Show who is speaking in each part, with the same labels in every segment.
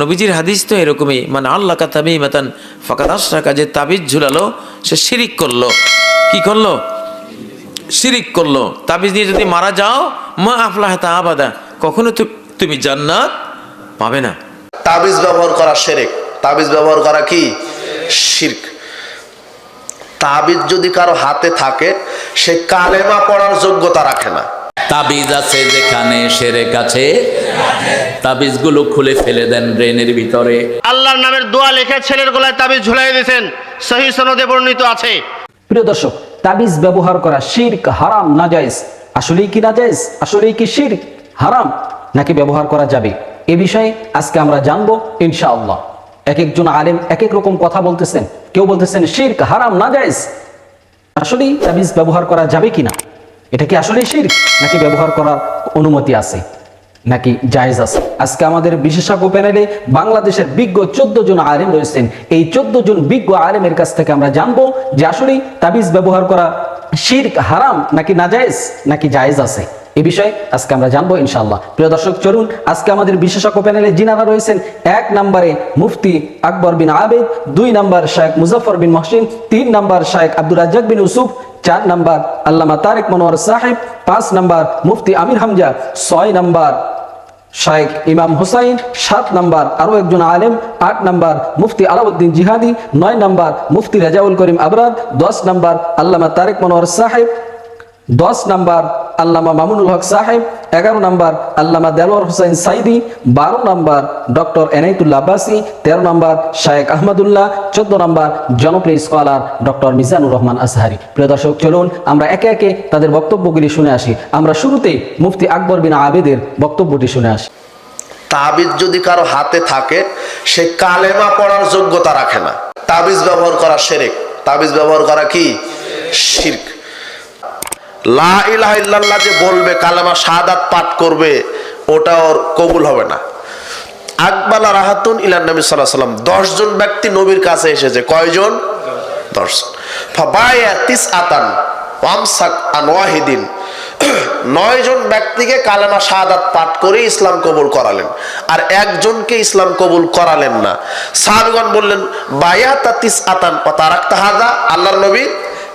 Speaker 1: নবীজির হাদিস তো এরকমই মানে আল্লাহ কাতামি মাতান আশরাকা যে তাবিজ ঝুলালো, সে শিরিক করল। কি করল? শিরিক করল। তাবিজ নিয়ে যদি মারা যাও, মা আফলাহ তা আবাদা, কখনো তুমি জান্নাত পাবে না।
Speaker 2: তাবিজ ব্যবহার করা সেরেক তাবিজ ব্যবহার করা কি? শির্ক। তাবিজ যদি কারও হাতে থাকে, সে কালেমা পড়ার যোগ্যতা রাখে না।
Speaker 3: তাবিজ আছে যেখানে সেরে কাছে তাবিজগুলো খুলে ফেলে দেন ব্রেনের ভিতরে।
Speaker 4: আল্লাহর নামের দোয়া লিখে ছেলের গলায় তাবিজ ঝুলাই দিয়েছেন। সহি সনদে বর্ণিত আছে।
Speaker 5: প্রিয় দর্শক তাবিজ ব্যবহার করা শির্ক হারাম নাজাইজ আসলেই কি নাজাইজ আসলেই কি শির্ক হারাম? নাকি ব্যবহার করা যাবে? এ বিষয়ে আজকে আমরা জানব ইনশাআল্লাহ। এক একজন আলেম এক এক রকম কথা বলতেছেন। কেউ বলতেছেন শির্ক হারাম নাজাইজ আসলেই তাবিজ ব্যবহার করা যাবে কিনা? এটা কি আসলে শির নাকি ব্যবহার করার অনুমতি আছে? নাকি জায়েজ আছে? আজকে আমাদের বিশেষজ্ঞ প্যানেলে বাংলাদেশের বিজ্ঞ চোদ্দ জন আলেম রয়েছেন। এই চোদ্দ জন বিজ্ঞ আলেমের কাছ থেকে আমরা জানব যে আসলেই তাবিজ ব্যবহার করা শির হারাম নাকি নাজায়েজ নাকি জায়েজ আছে? এই বিষয়ে আজকে আমরা জানব ইনশাআল্লাহ। প্রিয় দর্শক, চলুন, আজকে আমাদের বিশেষজ্ঞ প্যানেলে যিনারা রয়েছেন, এক নম্বরে মুফতি আকবর বিন আবেদ, দুই নম্বর শায়েখ মুজাফর বিন মহসিন, তিন নম্বর শায়েখ আব্দুল রাজ্জাক বিন ইউসুফ, চার নম্বর আল্লামা তারেক মনোয়ার সাহেব, পাঁচ নম্বর মুফতি আমির হামজা, ছয় নম্বর শায়েখ ইমাম হুসাইন, সাত নম্বর আরও একজন আলেম, আট নম্বর মুফতি আলাউদ্দিন জিহাদি, নয় নম্বর মুফতি রাজাউল করিম আবরার, দশ নম্বর আল্লামা তারেক মনোয়ার সাহেব দশ নাম্বার আল্লামা মামুনুল হক সাহেব, এগারো নাম্বার আল্লামা দেলোয়ার হোসেন সাইদি, বারো নাম্বার ডক্টর এনাইতুল্লাহ আব্বাসি, তেরো নম্বর শায়েক আহমদুল্লাহ, চোদ্দ নম্বর জনপ্রিয় স্কলার ডক্টর মিজানুর রহমান আসহারি প্রিয় দর্শক, চলুন আমরা একে একে তাদের বক্তব্যগুলি শুনে আসি। আমরা শুরুতে মুফতি আকবর বিন আবেদের বক্তব্যটি শুনে আসি।
Speaker 2: তাবিজ যদি কারও হাতে থাকে, সে কালেমা পড়ার যোগ্যতা রাখে না। তাবিজ ব্যবহার করা সেরেক। তাবিজ ব্যবহার করা কি? শির্ক। লা ইলাহা ইল্লাল্লাহ যে বলবে, কালেমা শাহাদাত পাঠ করবে, ওটা ওর কবুল হবে না। আকবালা রাহাতুন ইলান নবী সাল্লাহ সাল্লাম দশজন ব্যক্তি নবীর কাছে এসেছে। কয়জন? দশজন ফাবায়া তিস আতান ওয়ামসাক আন ওয়াহিদিন। নয় জন ব্যক্তিকে কালেমা শাহাদাত পাঠ করে ইসলাম কবুল করালেন। আর একজনকে ইসলাম কবুল করালেন না। সাহাবিগণ বললেন বায়া তাতিস আতান ও তারাক তাহাদা আল্লাহর নবী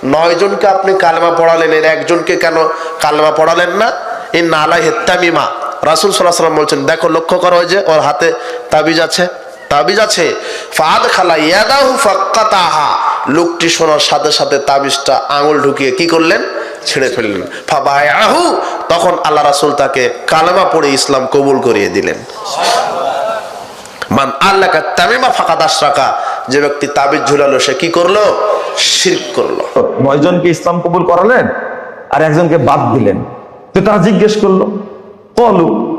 Speaker 2: নয় জনকে আপনি কালেমা পড়ালেন, এর একজনকে কেন কালেমা পড়ালেন না? এই নালাই হেত্তামিমা রাসুল সাল্লাহ সাল্লাম বলছেন, দেখো, লক্ষ্য করো যে, ওর হাতে তাবিজ আছে তাবিজ আছে। ফাদ খালা ইয়াদাহু ফাক্কাতাহা। লোকটি শোনার সাথে সাথে তাবিজটা আঙুল ঢুকিয়ে কি করলেন? ছেড়ে ফেললেন। ফাবায়াহু। তখন আল্লাহ রাসূল তাকে কালেমা পড়ে ইসলাম কবুল করিয়ে দিলেন। মান আল্লাহ তামিমা ফাঁকা দাস রাখা যে ব্যক্তি তাবিজ ঝুলালো, সে কি করল? শিরক করল।
Speaker 6: নয়জনকে ইসলাম কবুল করালেন আর একজনকে বাদ দিলেন। তো তারা জিজ্ঞেস করল, কলু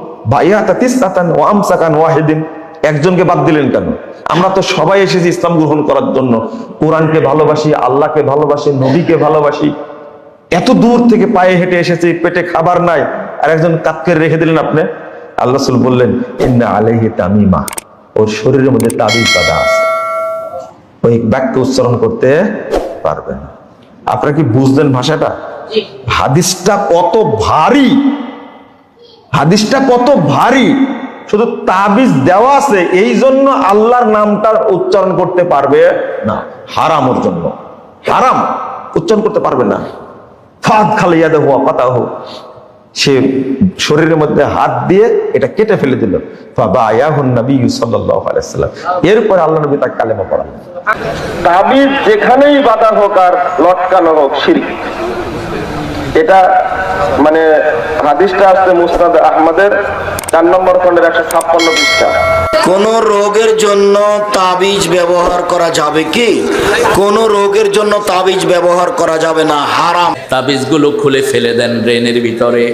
Speaker 6: ওয়াহিদিন। একজনকে বাদ দিলেন কেন? আমরা তো সবাই এসেছি ইসলাম গ্রহণ করার জন্য। কোরআনকে ভালোবাসি, আল্লাহকে ভালোবাসি, নবীকে ভালোবাসি। এত দূর থেকে পায়ে হেঁটে এসেছি, পেটে খাবার নাই। আর একজন কাতকে রেখে দিলেন আপনি। আল্লাহ বললেন, ইন্না আলাইহি তামিমা। ওর শরীরের মধ্যে তাবিজ বাঁধা আছে। ওই বাক্য উচ্চারণ করতে পারবে না। আপনারা কি বুঝলেন ভাষাটা? হাদিসটা কত ভারী। হাদিসটা কত ভারী। শুধু তাবিজ দেওয়া আছে এই জন্য আল্লাহর নামটার উচ্চারণ করতে পারবে না। হারামর জন্য। হারাম। উচ্চারণ করতে পারবে না। ফাদ খালাইয়া দেহ পাতা হোক সে শরীরের মধ্যে হাত দিয়ে এটা কেটে ফেলে দিল। এরপরে আল্লাহ নবী তাকে কালেমা পড়ালেন।
Speaker 7: তাবিজ যেখানেই বাধা হোক আর লটকানো হোক শিরিক। এটা মানে হাদিসটা আসছে মুস্তাদ আহমদের চার নম্বর খন্ডের একশো ছাপ্পান্ন পৃষ্ঠা।
Speaker 8: কোন রোগের জন্য তাবিজ ব্যবহার করা যাবে কি? কোন রোগের জন্য তাবিজ ব্যবহার করা যাবে না হারাম।
Speaker 3: তাবিজগুলো খুলে ফেলে দেন ব্রেনের ভিতরে।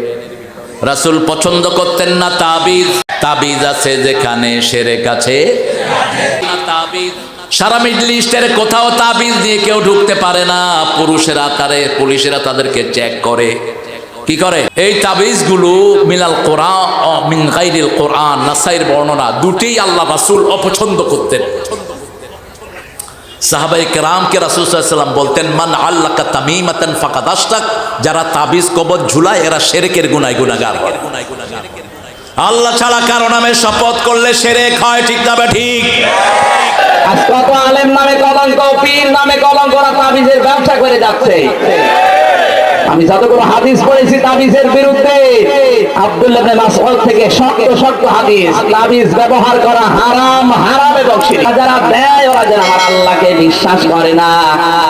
Speaker 3: রাসুল পছন্দ করতেন না তাবিজ। তাবিজ আছে যেখানে সেরে কাছে তাবিজ সারা মিডল ইস্টের কোথাও তাবিজ নিয়ে কেউ ঢুকতে পারে না। পুরুষের আকারে পুলিশেরা তাদেরকে চেক করে। কি করে? এই তাবিজগুলো মিলাল কোরআন কোরআন, নাসাইর বর্ণনা দুটি আল্লাহ রাসূল অপছন্দ করতেন। সাহাবাই বলতেন, মান আল্লাহ যারা তাবিজ এরা আল্লাহ ছাড়া কারও নামে শপথ করলে সেরে হয়, ঠিক না ঠিক?
Speaker 9: আজ কত আলেম নামে কলঙ্ক, পীর নামে কলঙ্ক ওরা তাবিজের ব্যবসা করে যাচ্ছে। আমি হাদিস পড়েছি তাবিজের বিরুদ্ধে, আব্দুল্লাহ থেকে শক্ত শক্ত হাদিস, তাবিজ ব্যবহার করা হারাম হারাম এবং যারা দেয়, ওরা আমার আল্লাহকে বিশ্বাস করে না,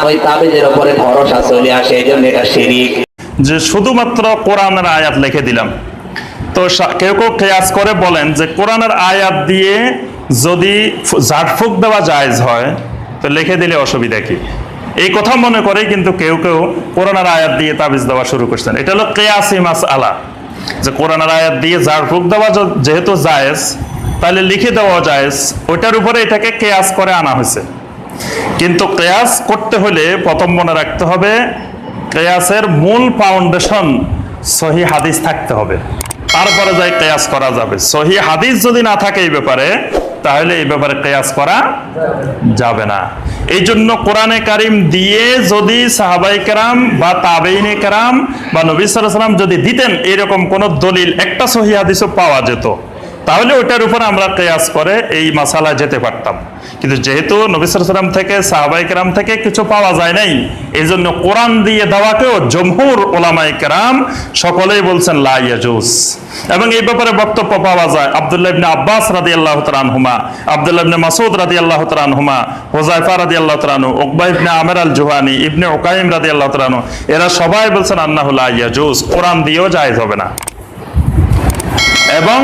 Speaker 9: ওই তাবিজের ভরসা চলে আসে, এই জন্য এটা শিরিক।
Speaker 10: যে শুধুমাত্র কোরআনের আয়াত লিখে দিলাম। তো কেউ কেউ কেয়াস করে বলেন যে কোরআনের আয়াত দিয়ে যদি ঝাড়ফুঁক দেওয়া জায়েজ হয়, তো লিখে দিলে অসুবিধা কি? এই কথা মনে করে কিন্তু কেউ কেউ কোরআনের আয়াত দিয়ে তাবিজ দেওয়া শুরু করছেন। এটা হলো কেয়াসি মাস আলা যে কোরআনের আয়াত দিয়ে ঝাড়ফুঁক দেওয়া যেহেতু জায়েজ, তাহলে লিখে দেওয়া জায়েজ, ওইটার উপরে এটাকে কেয়াস করে আনা হয়েছে। কিন্তু কেয়াস করতে হলে প্রথম মনে রাখতে হবে, কেয়াসের মূল ফাউন্ডেশন সহি হাদিস থাকতে হবে। তারপরে যাই কেয়াস করা যাবে। সহি হাদিস যদি না থাকে এই ব্যাপারে তাহলে এই ব্যাপারে কেয়াস করা যাবে না। এই জন্য কোরআনে কারিম দিয়ে যদি সাহাবাই কেরাম বা তাবেইনে কেরাম বা নবী সাল্লাম যদি দিতেন এরকম কোন দলিল, একটা সহি পাওয়া যেত। তাহলে ওইটার উপর আমরা কেয়াস করে এই মাসালা যেতে পারতাম। কিন্তু যেহেতু নবিসাম থেকে সাহাবাই কেরাম থেকে কিছু পাওয়া যায় নাই এই জন্য কোরআন দিয়ে দেওয়াকেও জমহুর ওলামাই কেরাম সকলেই বলছেন লাইয়াজুস এবং এই ব্যাপারে বক্তব্য পাওয়া যায়, আবদুল্লাহ ইবনে আব্বাস রাদি আল্লাহ তালানহুমা আবদুল্লাহ ইবনে মাসুদ রাদি আল্লাহ তালানহুমা হোজাইফা রাদি আল্লাহ তালানু ওকবা ইবনে আমের আল জুহানি ইবনে ওকাইম রাদি আল্লাহ তালানু এরা সবাই বলছেন আন্নাহুল্লাহ ইয়াজুস কোরআন দিয়েও জায়েজ হবে না। এবং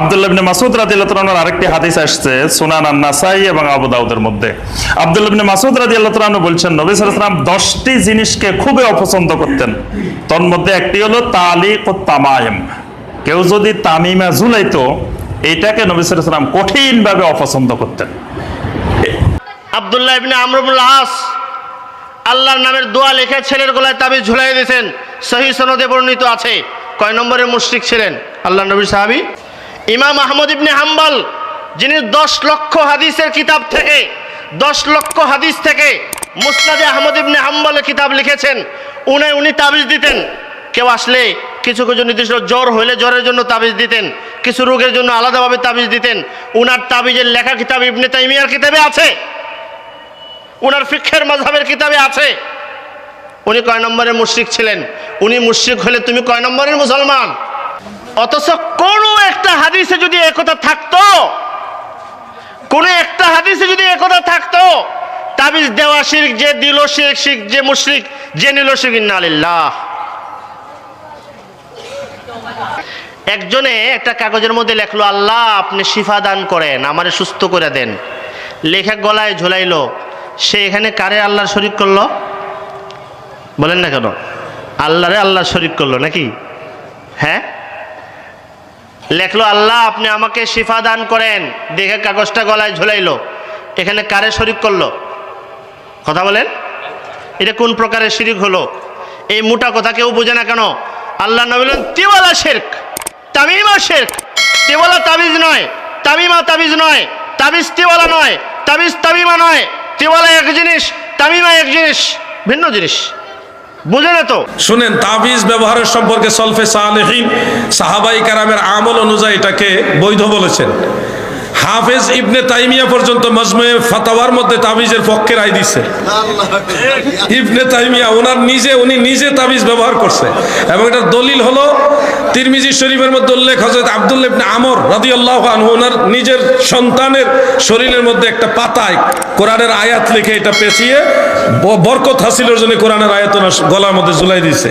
Speaker 10: আব্দুল্লাহ ইবনে মাসুদ রাদিয়াল্লাহু তাআলার আরেকটি হাদিস আসছে, সুনান আন-নাসাই এবং আবু দাউদের মধ্যে। আব্দুল্লাহ ইবনে মাসুদ রাদিয়াল্লাহু তাআলা বলছেন, নবী সাল্লাল্লাহু আলাইহি ওয়াসাল্লাম 10টি জিনিসকে খুবই অপছন্দ করতেন। তোর মধ্যে একটি হলো তালিক ও তামাইম কেউ যদি তামিমা ঝুলাইতো এইটাকে নবী সাল্লাল্লাহু কঠিনভাবে অপছন্দ করতেন।
Speaker 4: আব্দুল্লাহ ইবনে আমরুল আস, আল্লাহর নামের দোয়া লিখে ছেলের গলায় তাবিজ ঝুলাই দিয়েছেন। সহি সনদে বর্ণিত আছে, কয় নম্বরের মুশরিক ছিলেন? আল্লাহ নবী সাহাবি? ইমাম আহমদ ইবনে হাম্বল, যিনি দশ লক্ষ হাদিসের কিতাব থেকে, দশ লক্ষ হাদিস থেকে মুসনাদে আহমদ ইবনে হাম্বলের কিতাব লিখেছেন। উনি উনি তাবিজ দিতেন। কেউ আসলে কিছু কিছু নির্দিষ্ট জ্বর হলে জ্বরের জন্য তাবিজ দিতেন, কিছু রোগের জন্য আলাদাভাবে তাবিজ দিতেন। উনার তাবিজের লেখা কিতাব ইবনে তাইমিয়ার কিতাবে আছে। উনার ফিক্ষের মাঝাবের কিতাবে আছে। উনি কয় নম্বরের মুশরিক ছিলেন? উনি মুশরিক হলে তুমি কয় নম্বরের মুসলমান? অথচ কোন একটা হাদিসে যদি একথা থাকতো, কোন একটা হাদিসে যদি একথা থাকতো, তাবিজ দেওয়া শিরক যে দিল শিরক শিখ যে মুশরিক, যে নিল শিখ ইন্নালিল্লাহ। একজনে একটা কাগজের মধ্যে লেখলো, আল্লাহ, আপনি শিফা দান করেন, আমারে সুস্থ করে দেন। লেখা গলায় ঝোলাইলো, সে এখানে কারে আল্লাহর শরিক করল? বলেন না কেন? আল্লাহরে আল্লাহ শরিক করল নাকি? হ্যাঁ? লেখলো, আল্লাহ, আপনি আমাকে শিফা দান করেন। দেখে কাগজটা গলায় ঝোলাইলো। এখানে কারে শরিক করল? কথা বলেন। এটা কোন প্রকারের শিরিক হলো? এই মোটা কথা কেউ বোঝে না কেন? আল্লাহ নবী বললেন তিওয়ালা শেরক, তামিমা শেরক। তিওয়ালা তাবিজ নয়, তামিমা তাবিজ নয়, তাবিজ তিওয়ালা নয়, তাবিজ তামিমা নয়। তিওয়ালা এক জিনিস, তামিমা এক জিনিস, ভিন্ন জিনিস। বুঝে না তো?
Speaker 11: শুনেন, তাবিজ ব্যবহারের সম্পর্কে সলফে সালেহীন সাহাবাই কারামের আমল অনুযায়ী এটাকে বৈধ বলেছেন। হাফেজ ইবনে তাইমিয়া পর্যন্ত মজমুয়ে ফাতাওয়ার মধ্যে তাবিজের পক্ষে রায় দিচ্ছে ইবনে তাইমিয়া ওনার নিজে উনি নিজে তাবিজ ব্যবহার করছে। এবং এটার দলিল হলো তিরমিজি শরীফের মধ্যে উল্লেখ হজরত আব্দুল ইবনে আমর রাদিয়াল্লাহু আনহু ওনার নিজের সন্তানের শরীরের মধ্যে একটা পাতায় কোরআনের আয়াত লিখে এটা পেঁচিয়ে বরকত হাসিলের জন্য কোরআনের আয়াত ওনার গলার মধ্যে ঝুলাই দিয়েছে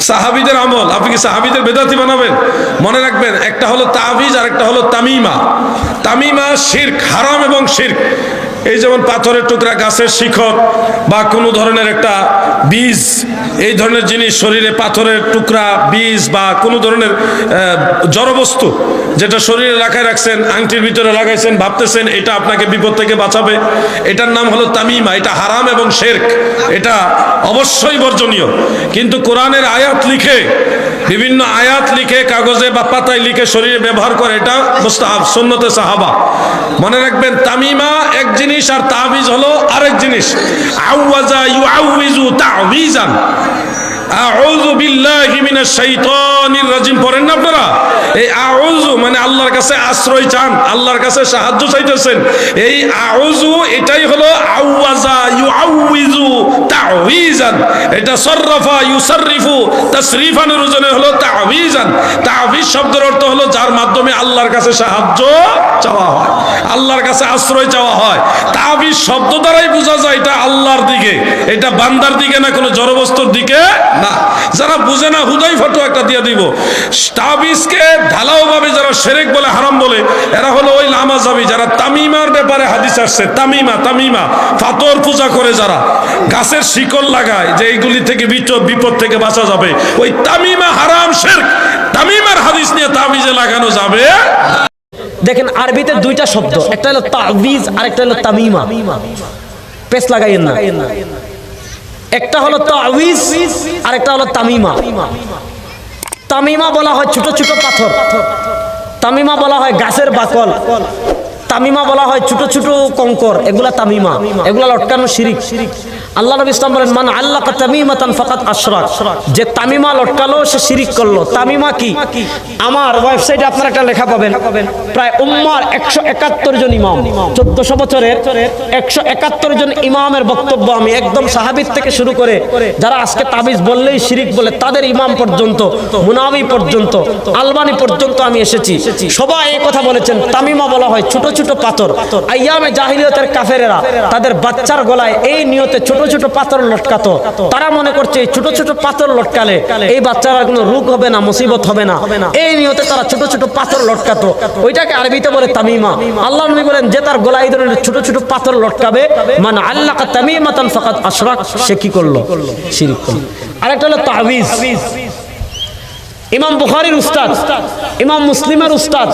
Speaker 11: সাহাবিদের আমল আপনি কি সাহাবিদের বেদাতি বানাবেন? মনে রাখবেন একটা হলো তাবিজ আর একটা হলো তামিমা। তামিমা শির্ক হারাম এবং শির্ক। এই যেমন পাথরের টুকরা, গাছের শিখর বা কোনো ধরনের একটা বীজ, এই ধরনের জিনিস শরীরে পাথরের টুকরা, বীজ বা কোনো ধরনের জড়বস্তু যেটা শরীরে রাখায় রাখছেন, আংটির ভিতরে লাগাইছেন, ভাবতেছেন, এটা আপনাকে বিপদ থেকে বাঁচাবে। এটার নাম হলো তামিমা, এটা হারাম এবং শেরক, এটা অবশ্যই বর্জনীয়। কিন্তু কোরআনের আয়াত লিখে, বিভিন্ন আয়াত লিখে, কাগজে বা পাতায় লিখে শরীরে ব্যবহার করে, এটা মুস্তাহাব সাহাবা। মনে রাখবেন, তামিমা এক জিনিস আর তাবিজ হলো আরেক জিনিস। আউয়াজা ইউআউইজু
Speaker 12: এই মানে আল্লাহর কাছে আশ্রয় আল্লাহর কাছে সাহায্য এই এটাই হলো আওয়াজা ইউআউযু তাওয়িজান এটা সররাফা ইউসাররিফু তাসরিফানের ওজনে হলো তাওয়িজান তাওয়িজ শব্দের অর্থ হলো যার মাধ্যমে আল্লাহর কাছে সাহায্য চাওয়া হয়, আল্লাহর কাছে আশ্রয় চাওয়া হয়। তাবিজ শব্দ দ্বারাই বোঝা যায় এটা আল্লাহর দিকে, এটা বান্দার দিকে না, কোনো জড়বস্তুর দিকে না। যারা বুঝে না, হুদাই ফটো একটা দিয়ে দিব। তাবিজকে ঢালাও ভাবে যারা সেরেক বলে, হারাম বলে, এরা হলো ওই লামা যাবি যারা তামিমার ব্যাপারে হাদিস আসছে, তামিমা তামিমা ফাতর পূজা করে যারা। গাছের শিকল লাগায় যে এইগুলি থেকে বিপদ থেকে বাঁচা যাবে, ওই তামিমা হারাম শেরক, তামিমার হাদিস নিয়ে তাবিজে লাগানো যাবে।
Speaker 13: দেখেন, আরবিতে দুইটা শব্দ, একটা হলো তাবিজ আর একটা হলো তামিমা। পেস লাগাইয়েন না। একটা হলো তাবিজ আর একটা হলো তামিমা। তামিমা বলা হয় ছোট ছোট পাথর। তামিমা বলা হয় গাছের বাকল। তামিমা বলা হয় ছোট ছোট কঙ্কর। এগুলা তামিমা। এগুলা লটকানো শিরিক। আল্লাহ নবী ইসলাম বলেন, মান আল্লাহ তামিমাতান ফাকাত আশরাক। যে তামিমা লটকালো, সে শিরিক করল। তামিমা কি? আমার ওয়েবসাইটে আপনারা একটা লেখা পাবেন, প্রায় উম্মার একশো একাত্তর জন ইমাম। চোদ্দশো বছরের একশো একাত্তর জন ইমামের বক্তব্য আমি একদম সাহাবিদ থেকে শুরু করে, যারা আজকে তাবিজ বললেই শিরিক বলে, তাদের ইমাম পর্যন্ত, মুনাবি পর্যন্ত, আলবানি পর্যন্ত আমি এসেছি। সবাই এই কথা বলেছেন, তামিমা বলা হয় ছোট ছোট পাথর। আইয়ামে জাহিলিয়তের কাফেরেরা তাদের বাচ্চার গলায় এই নিয়তে ছোট ছোট ছোট পাথর লটকাতো। তারা মনে করছে ছোট ছোট পাথর লটকালে এই বাচ্চারা কোনো রোগ হবে না, মুসিবত হবে না। এই নিয়তে তারা ছোট ছোট পাথর লটকাতো। ওইটাকে আরবিতে বলে তামিমা। আল্লাহ নবী বলেন, যে তার গলায় ধরনের ছোট ছোট পাথর লটকাবে মানে আল্লাহ তামিমাতান ফাকাত আশরাক সে কি করল? শিরিক করল। আরেকটা হলো তাবিজ। ইমাম বুখারীর উস্তাদ, ইমাম মুসলিমের উস্তাদ,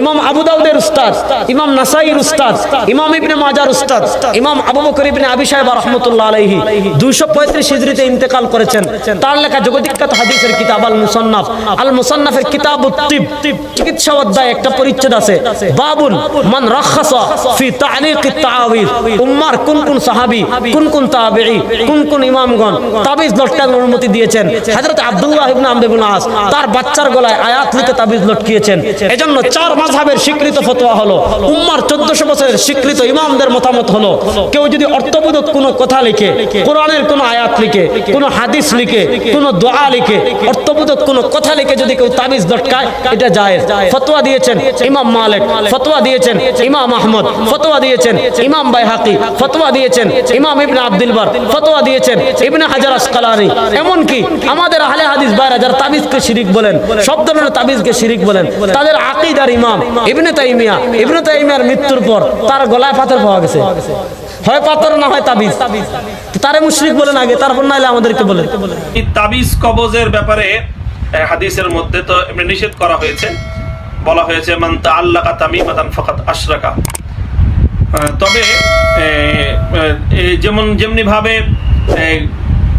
Speaker 13: ইমাম আবু দাউদের উস্তাদ, ইমাম নাসাইর উস্তাদ, ইমাম ইবনে মাজার উস্তাদ, ইমাম আবু বকর ইবনে আবি সাহেব রাহমাতুল্লাহ আলাইহি 235 হিজরিতে ইন্তেকাল করেছেন। তার লেখা জগদীক্ষাত হাদিসের কিতাব আল মুসান্নাফ আল মুসান্নাফের কিতাব তিব চিকিৎসা অধ্যায় একটা পরিচ্ছেদ আছে। বাবুন মান রাখাসা ফি তা'লিক তাআবিজ উম্মার কোন কোন সাহাবী, কোন কোন তাবেঈ, কোন কোন ইমামগণ তাবিজ লটকানোর অনুমতি দিয়েছেন। হযরত আব্দুল্লাহ ইবনে আমর ইবনে আস তার বাচ্চার গলায় আয়াত লিখে তাবিজ লটকিয়েছেন। এজন্য চার মাযহাবের স্বীকৃত ফতোয়া হলো। উম্মার 1400 বছরের স্বীকৃত ইমামদের মতামত হলো, কেউ যদি অর্থবোধক কোনো কথা লিখে, কোরআনের কোনো আয়াত লিখে, কোনো হাদিস লিখে, কোনো দোয়া লিখে, অর্থবোধক কোনো কথা লিখে যদি কেউ তাবিজ লটকায়, এটা জায়েজ। ফতোয়া দিয়েছেন ইমাম মালিক, ফতোয়া দিয়েছেন ইমাম আহমদ, ফতোয়া দিয়েছেন ইমাম বাইহাকি, ফতোয়া দিয়েছেন ইমাম ইবনে আব্দুল বার, ফতোয়া দিয়েছেন ইবনে হাজার আসকালানি এমনকি আমাদের আহলে হাদিস বাইরা যারা তাবিজকে শিরিক বলেন, সব ধরনের তাবিজকে শিরিক বলেন। তাদের আকিদার ইমাম, ইবনে তাইমিয়া, ইবনে তাইমিয়ার মৃত্যুর পর তার গলায় পাথর পাওয়া গেছে। হয় পাথর না হয় তাবিজ? তারে মুশরিক বলেন আগে, তারপর নাইলে আমাদেরকে বলেন।
Speaker 12: তাবিজ কবজের ব্যাপারে হাদিসের মধ্যে তো নিষেধ করা হয়েছে। বলা হয়েছে, মান তাআল্লাকা তামিমাতান ফাকাত আশরাকা। তবে যেমন যেমনি ভাবে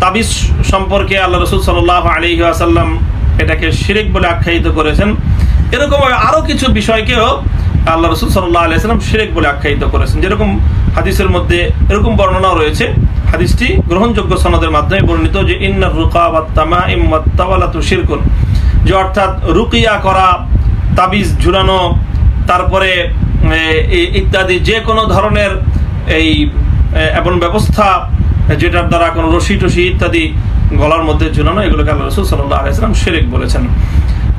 Speaker 12: তাবিজ সম্পর্কে আল্লাহ রসুল সাল্লাহ আলী আসাল্লাম এটাকে শিরিক বলে আখ্যায়িত করেছেন। এরকম আরও কিছু বিষয়কেও আল্লাহ রসুল সাল্লাহ আলিয়াল্লাম শিরেক বলে আখ্যায়িত করেছেন। যেরকম হাদিসের মধ্যে এরকম বর্ণনাও রয়েছে। হাদিসটি গ্রহণযোগ্য সনদের মাধ্যমে বর্ণিত যে ইন্নার রুকা বা তামা ইমাত্তাওয়ালাতু শিরকুন। যে অর্থাৎ রুকিয়া করা, তাবিজ ঝুলানো, তারপরে ইত্যাদি যে কোনো ধরনের এই এমন ব্যবস্থা যেটার দ্বারা কোনো রশি টসি ইত্যাদি গলার মধ্যে ঝুলানো, এগুলোকে আল্লাহ রসুল সাল্লাহ আলাইসালাম শিরেক বলেছেন।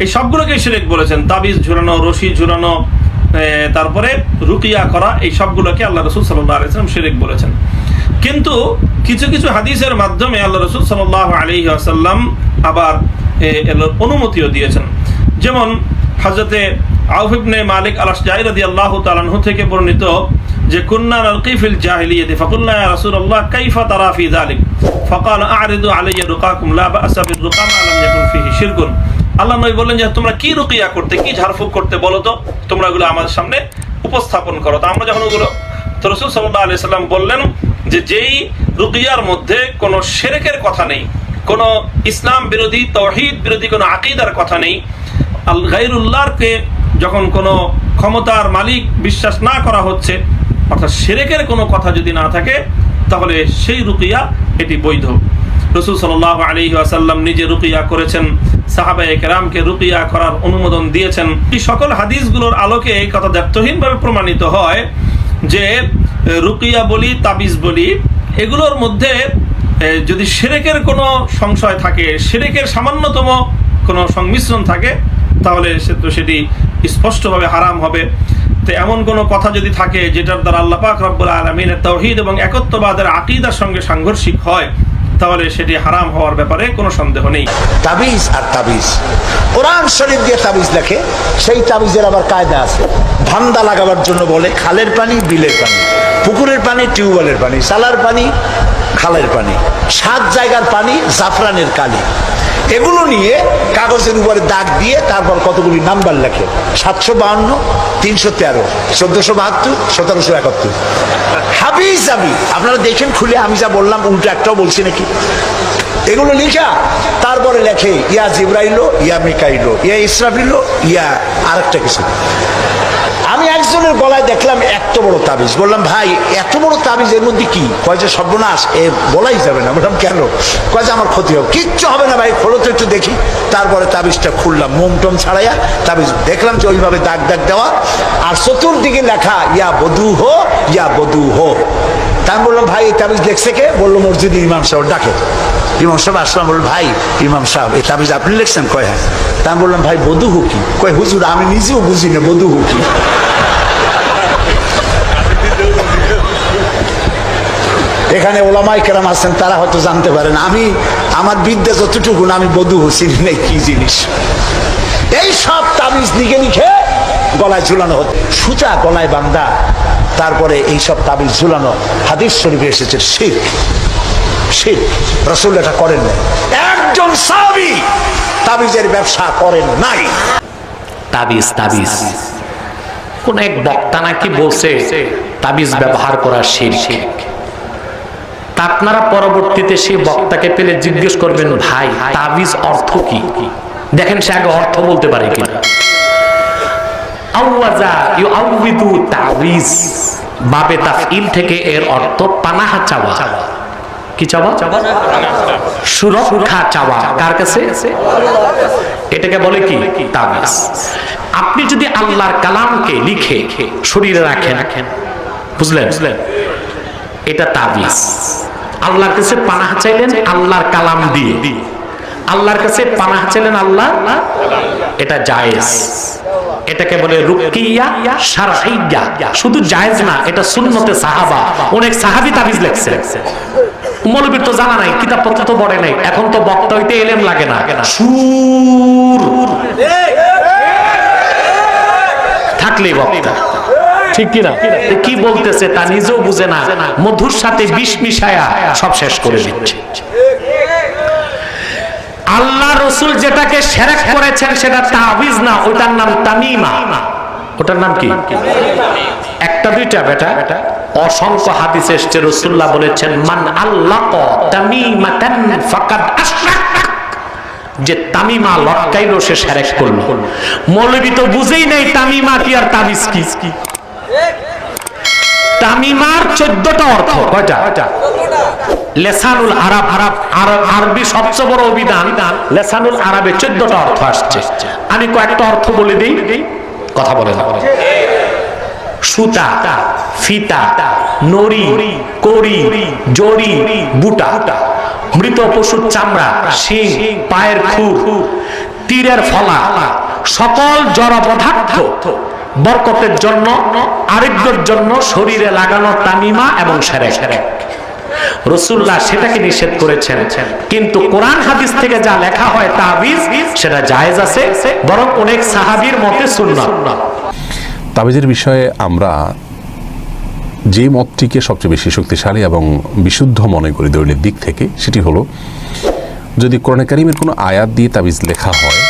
Speaker 12: এই সবগুলোকে শিরেক বলেছেন। তাবিজ ঝুলানো, রশি ঝুলানো তারপরে রুকিয়া করা, এই সবগুলোকে আল্লাহ রসুল সাল্লাহ আলাইসালাম শিরেক বলেছেন। কিন্তু কিছু কিছু হাদিসের মাধ্যমে আল্লাহ রসুল সাল্লাহ আলী আসাল্লাম আবার অনুমতিও দিয়েছেন। যেমন হজরতে আউফ ইবনে মালিক আলাস জাহিরাদি আল্লাহ তালানহু থেকে বর্ণিত যে, কুন্না নালকি ফিল জাহিলিয়াতি, ফাকুলনা ইয়া রাসূলুল্লাহ, কাইফা তারা ফি যালিক? ফাকাল, আ'রিদু আলাইয়া রুকাকুম লা বা'সা বির রুকা মা লাম ইয়াকুন ফিহি শিরকুন। আল্লাহ নবী বললেন যে, তোমরা কি রুকিয়া করতে, কি ঝাড়ফুঁক করতে বলো তো? তোমরা এগুলো আমাদের সামনে উপস্থাপন করো। তো আমরা যখন ওগুলো, তো রসুল সাল্লাহ আলি সাল্লাম বললেন যে, যেই রুকিয়ার মধ্যে কোনো শেরেকের কথা নেই, কোনো ইসলাম বিরোধী তৌহিদ বিরোধী কোনো আকিদার কথা নেই আল গাইরুল্লাহকে যখন কোনো ক্ষমতার মালিক বিশ্বাস না করা হচ্ছে অর্থাৎ সেরেকের কোনো কথা যদি না থাকে, তাহলে সেই রুকিয়া এটি বৈধ। রসুল সাল্লাহ আলী আসাল্লাম নিজে রুকিয়া করেছেন সাহাবাই কেরামকে রুকিয়া করার অনুমোদন দিয়েছেন। এই সকল হাদিসগুলোর আলোকে এই কথা দ্ব্যর্থহীনভাবে প্রমাণিত হয় যে, রুকিয়া বলি, তাবিজ বলি, এগুলোর মধ্যে যদি সেরেকের কোনো সংশয় থাকে, সেরেকের সামান্যতম কোনো সংমিশ্রণ থাকে, তাহলে সে তো সেটি স্পষ্টভাবে হারাম হবে। তো এমন কোনো কথা যদি থাকে যেটার দ্বারা আল্লাহ পাক রব্বুল আলমিনের তৌহিদ এবং একত্ববাদের আকিদার সঙ্গে সাংঘর্ষিক হয়, তাহলে সেটি হারাম হওয়ার ব্যাপারে কোনো সন্দেহ নেই।
Speaker 14: তাবিজ আর তাবিজ। কোরআন শরীফ দিয়ে তাবিজ লেখে, সেই তাবিজের আবার কায়দা আছে। ধান্দা লাগাবার জন্য বলে খালের পানি, বিলের পানি, পুকুরের পানি, টিউবওয়েলের পানি, সালার পানি, খালের পানি, সাত জায়গার পানি, জাফরানের কালি। এগুলো নিয়ে কাগজের উপরে দাগ দিয়ে তারপর কতগুলি নাম্বার লেখে? সাতশো বাহান্ন, তিনশো তেরো, চোদ্দশো বাহাত্তর, সতেরোশো একাত্তর। হাবিজ আমি। আপনারা দেখেন খুলে আমি যা বললাম, উল্টো একটাও বলছি নাকি? এগুলো লিখা। তারপরে লেখে, ইয়া জিব্রাইলো ইয়া মিকাইলো ইয়া ইসরাফিলো ইয়া আরেকটা কিছু। একজনের গলায় দেখলাম এত বড় তাবিজ। বললাম, ভাই, এত বড় তাবিজ, এর মধ্যে কি? কয় যে, সর্বনাশ, এ বলাই যাবে না। বললাম, কেন? কয় যে, আমার ক্ষতি হবে। কিচ্ছু হবে না ভাই, খোলো তো একটু দেখি। তারপরে তাবিজটা খুললাম, মোম টোম ছাড়াইয়া তাবিজ দেখলাম যে, ওইভাবে দাগ দাগ দেওয়া। আর চতুর্দিকে লেখা, ইয়া বধু হো, ইয়া বধু হো। তা আমি বললাম, ভাই, এই তাবিজ দেখছে কে? বলল, মসজিদে ইমাম সাহেব ডাকে। ইমাম সাহেব আসলাম, বলল, ভাই, ইমাম সাহেব, এই তাবিজ আপনি লিখছেন? কয় হ্যাঁ। তা আমি বললাম, ভাই, বধু হুকি কয়, হুজুর, আমি নিজেও বুঝি না বধু হুকি এখানে ওলামাই কেরাম আছেন, তারা হয়তো জানতে পারেন। আমি, আমার বিদ্যা যতটুকু আমি বধু চিনি নেই কি জিনিস। এই সব তাবিজ লিখে লিখে গলায় ঝুলানো হতো। সুতা গলায় বান্দা, তারপরে এই সব তাবিজ ঝুলানো। হাদিস শরীফে এসেছে শিখ শিখ রসুল এটা করেন নাই। একজন সাবি তাবিজের ব্যবসা করেন নাই।
Speaker 15: তাবিজ তাবিজ। কোন এক বক্তা নাকি বলছে, তাবিজ ব্যবহার করা শিরক তা আপনারা পরবর্তীতে সেই বক্তাকে পেলে জিজ্ঞেস করবেন, ভাই, তাবিজ অর্থ কি? দেখেন সে আগে অর্থ বলতে পারে কিনা। থেকে এর অর্থ পানাহা চাওয়া। কি চাওয়া? সুরক্ষা চাওয়া। কার কাছে? এটাকে বলে কি? তাবিজ। আপনি যদি আল্লাহর কালামকে লিখে শরীরে রাখেন বুঝলেন বুঝলেন? এটা তাবিজ। আল্লাহর কাছে পানাহ চাইলেন আল্লাহর কালাম দিয়ে। আল্লাহর কাছে পানাহ চাইলেন আল্লাহ? এটা জায়েজ। এটাকে বলে রুকিয়া শারঈয়া। শুধু জায়েজ না, এটা সুন্নতে সাহাবা। অনেক সাহাবি তাবিজ লেখছে। মৌলবীর তো জানা নাই কিতাব পত্র তো পড়ে নাই। এখন তো বক্তা হইতে এলেম লাগে না। সুর। থাকলেই বক্তা। ঠিক কিনা? কি বলতেছে তা নিজেও বুঝে না। মধুর সাথে বিষ মিশায়া সব শেষ করে দিচ্ছে। আল্লাহ রসুল যেটাকে সেরেক করেছেন সেটা তাবিজ না ওটার নাম তামিমা। ওটার নাম কি? একটা দুইটা বেটা। অসংখ্য হাদিস এসছে রসুল্লাহ বলেছেন মান আল্লাহ তামিমাতান ফাকাদ আশরাক। যে তামিমা লটকাইলো সে সেরেক করল। মৌলবী তো বুঝেই নাই তামিমা কি আর তাবিজ কি। তামিমার চোদ্দটা অর্থ। কয়টা লেসানুল আরব আরব আরব আরবি সবচেয়ে বড় অভিধান। লেসানুল আরবে চোদ্দটা অর্থ আসছে। আমি কয়েকটা অর্থ বলে দিই। কথা বলে না সুতা ফিতা নরি করি জড়ি বুটা মৃত পশুর চামড়া শিং পায়ের খুর তীরের ফলা সকল জড় পদার্থ বরকতের জন্য আরোগ্যের জন্য শরীরে লাগানো তামিমা এবং সেরে সেরে রসুল্লাহ সেটাকে নিষেধ করেছেন। কিন্তু কোরআন হাদিস থেকে যা লেখা হয় তাবিজ, সেটা জায়েজ আছে, বরং অনেক সাহাবীর মতে সুন্নাত।
Speaker 16: তাবিজের বিষয়ে আমরা যে মতটিকে সবচেয়ে বেশি শক্তিশালী এবং বিশুদ্ধ মনে করি দৈনিক দিক থেকে, সেটি হলো, যদি কোরআন কারিমের কোনো আয়াত দিয়ে তাবিজ লেখা হয়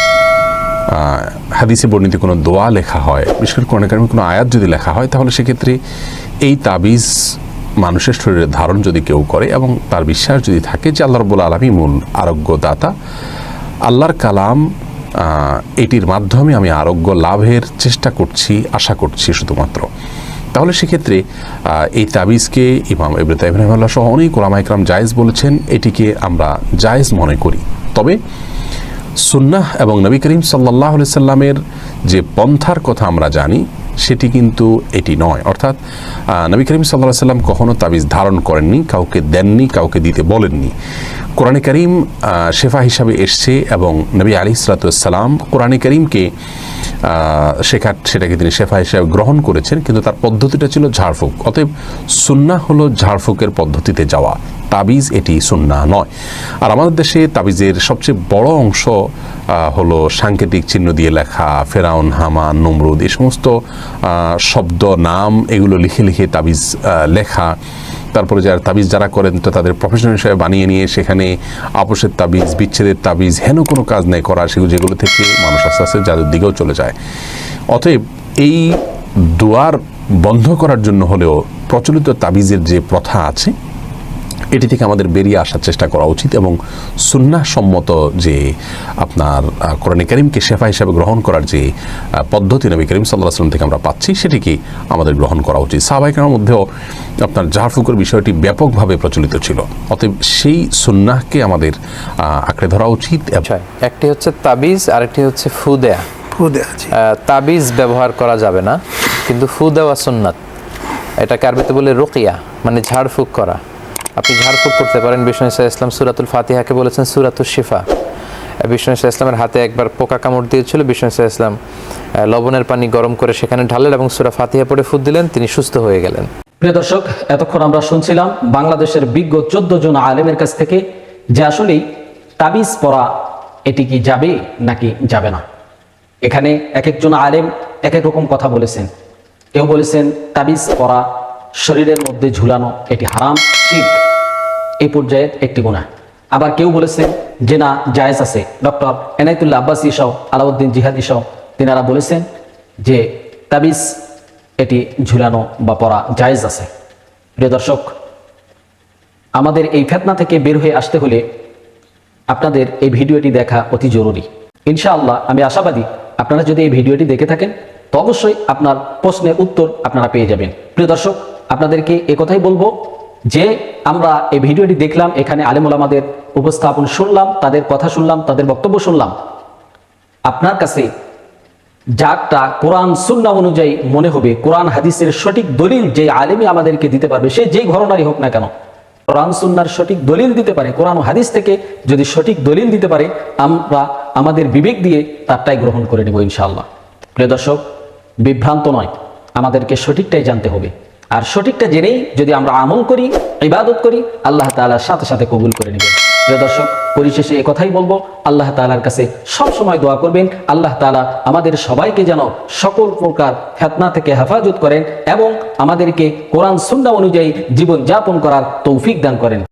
Speaker 16: হাদিসে বর্ণিত কোনো দোয়া লেখা হয়, বিশেষ করে কোরআন কোনো আয়াত যদি লেখা হয়, তাহলে সেক্ষেত্রে এই তাবিজ মানুষের শরীরে ধারণ যদি কেউ করে এবং তার বিশ্বাস যদি থাকে যে আল্লাহ রব্বুল আলমী মূল আরোগ্যদাতা, আল্লাহর কালাম এটির মাধ্যমে আমি আরোগ্য লাভের চেষ্টা করছি, আশা করছি শুধুমাত্র। তাহলে সেক্ষেত্রে এই তাবিজকে ইমাম ইব্রাহিম রহমাল্লাহ সহ অনেক ওলামা ইকরাম জায়েজ বলেছেন, এটিকে আমরা জায়েজ মনে করি। তবে সুন্নাহ এবং নবী করিম সাল্লাহ সাল্লামের যে পন্থার কথা আমরা জানি সেটি কিন্তু এটি নয়। অর্থাৎ নবী করিম সাল্লাহ সাল্লাম কখনো তাবিজ ধারণ করেননি, কাউকে দেননি, কাউকে দিতে বলেননি। কোরআনে করিম শেফা হিসাবে এসছে এবং নবী আলী সালাতাম কোরআনে করিমকে শেখা, সেটাকে তিনি শেফা হিসাবে গ্রহণ করেছেন, কিন্তু তার পদ্ধতিটা ছিল ঝাড়ফুঁক। অতএব সুন্না হলো ঝাড়ফুঁকের পদ্ধতিতে যাওয়া। তাবিজ এটি সুন্না নয়। আর আমাদের দেশে তাবিজের সবচেয়ে বড় অংশ হলো সাংকেতিক চিহ্ন দিয়ে লেখা, ফেরাউন, হামান, নমরুদ, এই সমস্ত শব্দ, নাম, এগুলো লিখে লিখে তাবিজ লেখা। তারপরে যারা তাবিজ যারা করেন, তো তাদের প্রফেশনাল হিসেবে বানিয়ে নিয়ে সেখানে আপোষের তাবিজ, বিচ্ছেদের তাবিজ, হেন কোনো কাজ নেই করা, সেগুলো যেগুলো থেকে মানুষ আস্তে আস্তে যাদের দিকেও চলে যায়। অতএব এই দুয়ার বন্ধ করার জন্য হলেও প্রচলিত তাবিজের যে প্রথা আছে এটি থেকে আমাদের বেরিয়ে আসার চেষ্টা করা উচিত এবং সুন্নাহ সম্মত যে আপনার কোরআনে করিমকে শেফা হিসাবে গ্রহণ করার যে পদ্ধতি নবী করিম সাল্লাহ আসলাম থেকে আমরা পাচ্ছি সেটিকে আমাদের গ্রহণ করা উচিত। সাহবাহিকের মধ্যেও আপনার জাহারফুকের বিষয়টি ব্যাপকভাবে প্রচলিত ছিল। অতএব সেই সুন্নাহকে আমাদের আঁকড়ে ধরা উচিত এবং
Speaker 17: একটি হচ্ছে তাবিজ আরেকটি হচ্ছে ফু দেয়া তাবিজ ব্যবহার করা যাবে না কিন্তু ফু দেওয়া সুন্নাত এটাকে আরবিতে বলে রোকিয়া মানে ঝাড়ফুঁক করা। আপনি ঝাড়ফুঁক করতে পারেন। বিষ্ণু ইসা ইসলাম সুরাতুল ফাতিহাকে বলেছেন সুরাতুল শিফা। বিষ্ণু ইসা ইসলামের হাতে একবার পোকা কামড় দিয়েছিল। বিষ্ণু ইসা ইসলাম লবণের পানি গরম করে সেখানে ঢালেন এবং সুরা ফাতিহা পড়ে ফুট দিলেন। তিনি সুস্থ হয়ে গেলেন।
Speaker 5: প্রিয় দর্শক, এতক্ষণ আমরা শুনছিলাম বাংলাদেশের বিজ্ঞ চোদ্দ জন আলেমের কাছ থেকে যে আসলেই তাবিজ পড়া এটি কি যাবে নাকি যাবে না। এখানে এক একজন আলেম এক এক রকম কথা বলেছেন। কেউ বলেছেন, তাবিজ পরা শরীরের মধ্যে ঝুলানো এটি হারাম শির্ক এই পর্যায়ে একটি গুণা। আবার কেউ বলেছেন যে না, জায়েজ আছে। ডক্টর এনায়তুল্লাহ আব্বাসি সহ, আলাউদ্দিন জিহাদি সহ, তিনারা বলেছেন যে তাবিজ, এটি ঝুলানো বা পরা জায়েজ আছে। প্রিয় দর্শক, আমাদের এই ফেতনা থেকে বের হয়ে আসতে হলে আপনাদের এই ভিডিওটি দেখা অতি জরুরি। ইনশাআল্লাহ, আমি আশাবাদী আপনারা যদি এই ভিডিওটি দেখে থাকেন, তো অবশ্যই আপনার প্রশ্নের উত্তর আপনারা পেয়ে যাবেন। প্রিয় দর্শক আপনাদেরকে কথাই বলব যে আমরা এই ভিডিওটি দেখলাম, এখানে আলেমুল আমাদের উপস্থাপন শুনলাম, তাদের কথা শুনলাম, তাদের বক্তব্য শুনলাম। আপনার কাছে যারটা কোরআন সুন্না অনুযায়ী মনে হবে, কোরআন, হাদিসের সঠিক দলিল যে আলেমী আমাদেরকে দিতে পারবে, সে যেই ঘটনারই হোক না কেন, কোরআন, সুন্নার সঠিক দলিল দিতে পারে, কোরআন হাদিস থেকে যদি সঠিক দলিল দিতে পারে, আমরা আমাদের বিবেক দিয়ে তারটাই গ্রহণ করে নেব ইনশাআল্লাহ। প্রিয় দর্শক, বিভ্রান্ত নয়, আমাদেরকে সঠিকটাই জানতে হবে। আর সঠিকটা জেনেই যদি আমরা আমল করি, ইবাদত করি, আল্লাহ তালার সাথে সাথে কবুল করে নেবেন। প্রিয় দর্শক, পরিশেষে কথাই বলব, আল্লাহ তালার কাছে সব সময় দোয়া করবেন, আল্লাহ তালা আমাদের সবাইকে যেন সকল প্রকার ফেতনা থেকে হেফাজত করেন এবং আমাদেরকে কোরআন সুন্না অনুযায়ী জীবন যাপন করার তৌফিক দান করেন।